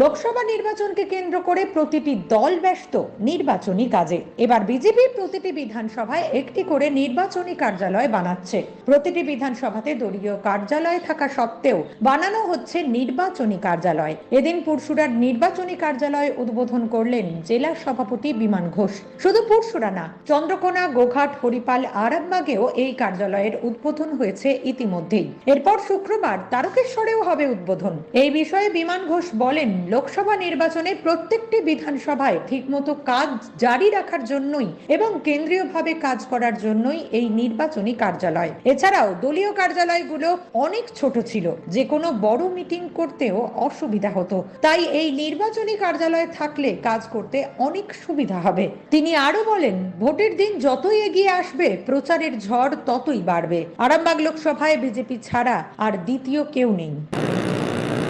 লোকসভা নির্বাচনকে কেন্দ্র করে প্রতিটি দল ব্যস্ত নির্বাচনী কাজে। এবার বিজেপি প্রতিটি বিধানসভায় একটি করে নির্বাচনী কার্যালয় বানাচ্ছে। প্রতিটি বিধানসভাতে দলীয় কার্যালয় থাকা সত্ত্বেও বানানো হচ্ছে নির্বাচনী কার্যালয়। এদিন পুরসুরার নির্বাচনী কার্যালয় উদ্বোধন করলেন জেলা সভাপতি বিমান ঘোষ। শুধু পুরসুরা না, চন্দ্রকোনা, গোঘাট, হরিপাল, আরামবাগেও এই কার্যালয়ের উদ্বোধন হয়েছে ইতিমধ্যেই। এরপর শুক্রবার তারকেশ্বরেও হবে উদ্বোধন। এই বিষয়ে বিমান ঘোষ বলেন লোকসভা নির্বাচনে প্রত্যেকটি বিধানসভায় ঠিকমতো কাজ জারি রাখার জন্যই এবং কেন্দ্রীয়ভাবে কাজ করার জন্যই এই নির্বাচনী কার্যালয়। এছাড়াও দলীয় কার্যালয়গুলো অনেক ছোট ছিল যে কোনো বড় মিটিং করতেও অসুবিধা হতো। তাই এই নির্বাচনী কার্যালয় থাকলে কাজ করতে অনেক সুবিধা হবে। তিনি আরও বলেন, ভোটের দিন যতই এগিয়ে আসবে, প্রচারের ঝড় ততই বাড়বে। আরামবাগ লোকসভায় বিজেপি ছাড়া আর দ্বিতীয় কেউ নেই।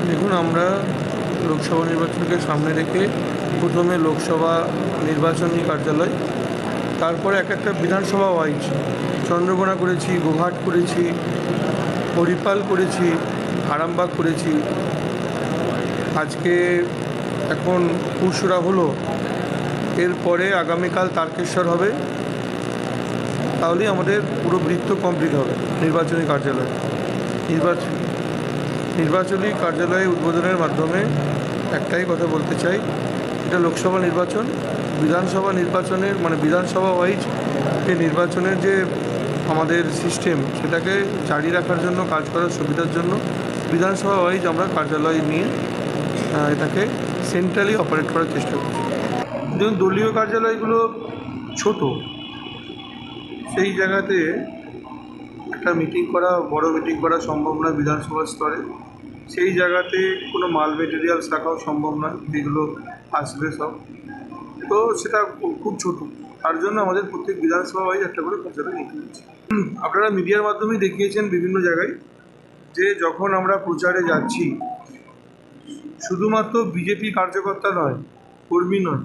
দেখুন, আমরা লোকসভা নির্বাচনকে সামনে রেখে প্রথমে লোকসভা নির্বাচনী কার্যালয়, তারপরে এক একটা বিধানসভা ওয়াইজ চন্দ্রকোনা করেছি, গোহাট করেছি হরিপাল করেছি, আরামবাগ করেছি। আজকে এখন পুরসুরা হলো, এরপরে আগামীকাল তারকেশ্বর হবে। তাহলেই আমাদের পুরো বৃত্ত কমপ্লিট হবে নির্বাচনী কার্যালয়। নির্বাচন নির্বাচনী কার্যালয়ে উদ্বোধনের মাধ্যমে একটাই কথা বলতে চাই। এটা লোকসভা নির্বাচন। বিধানসভা নির্বাচনের মানে বিধানসভা ওয়াইজ যে নির্বাচনের যে আমাদের সিস্টেম, সেটাকে জারি রাখার জন্য, কাজ করার সুবিধার জন্য বিধানসভা ওয়াইজ আমরা কার্যালয় নিয়ে এটাকে সেন্ট্রালি অপারেট করার চেষ্টা করছি। যেমন দলীয় কার্যালয়গুলো ছোট। সেই জায়গাতে একটা মিটিং করা, বড় মিটিং করা সম্ভব নয় বিধানসভা স্তরে। সেই জায়গাতে কোনো মাল মেটেরিয়ালস রাখাও সম্ভব নয়, যেগুলো আসবে সব। তো সেটা খুব ছোট। তার জন্য আমাদের প্রত্যেক বিধানসভা ওয়াইজ একটা করে কার্যালয় নিতে হচ্ছে। আপনারা মিডিয়ার মাধ্যমে দেখিয়েছেন বিভিন্ন জায়গায় যে যখন আমরা প্রচারে যাচ্ছি, শুধুমাত্র বিজেপি কার্যকর্তা নয়, কর্মী নয়,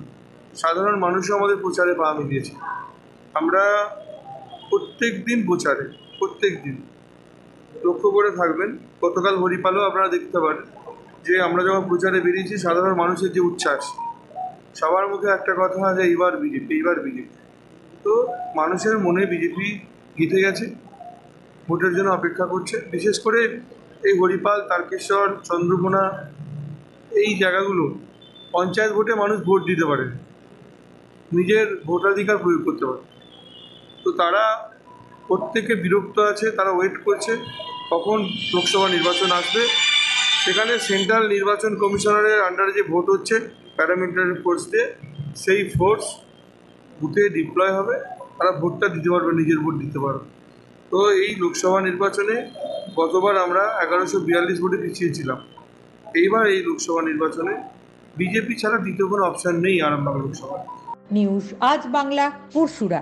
সাধারণ মানুষও আমাদের প্রচারে পা মিলিয়েছে। আমরা প্রত্যেক দিন প্রচারে প্রত্যেক দিন লক্ষ্য করে থাকবেন, গতকাল হরিপালও আপনারা দেখতে পারেন যে আমরা যখন প্রচারে বেরিয়েছি, সাধারণ মানুষের যে উচ্ছ্বাস, সবার মুখে একটা কথা যে এইবার বিজেপি এইবার বিজেপি। তো মানুষের মনে বিজেপি জিতে গেছে, ভোটের জন্য অপেক্ষা করছে। বিশেষ করে এই হরিপাল, তারকেশ্বর, চন্দ্রকোনা, এই জায়গাগুলো, পঞ্চায়েত ভোটে মানুষ ভোট দিতে পারে, নিজের ভোটাধিকার প্রয়োগ করতে পারে। তো তারা প্রত্যেকে বিরক্ত আছে, তারা ওয়েট করছে, কখন লোকসভা নির্বাচন আসবে। সেখানে সেন্ট্রাল নির্বাচন কমিশনারের আন্ডারে যে ভোট হচ্ছে প্যারামিলিটারি ফোর্স দিয়ে, সেই ফোর্স বুথে ডিপ্লয় হবে। তারা ভোটটা দিতে পারবে, নিজের ভোট দিতে পারবে। তো এই লোকসভা নির্বাচনে গতবার আমরা এগারোশো বিয়াল্লিশ ভোটে পিছিয়েছিলাম। এইবার এই লোকসভা নির্বাচনে বিজেপি ছাড়া দ্বিতীয় কোনো অপশান নেই আরামবাগ লোকসভা নিউজ আজ বাংলা পুরসুরা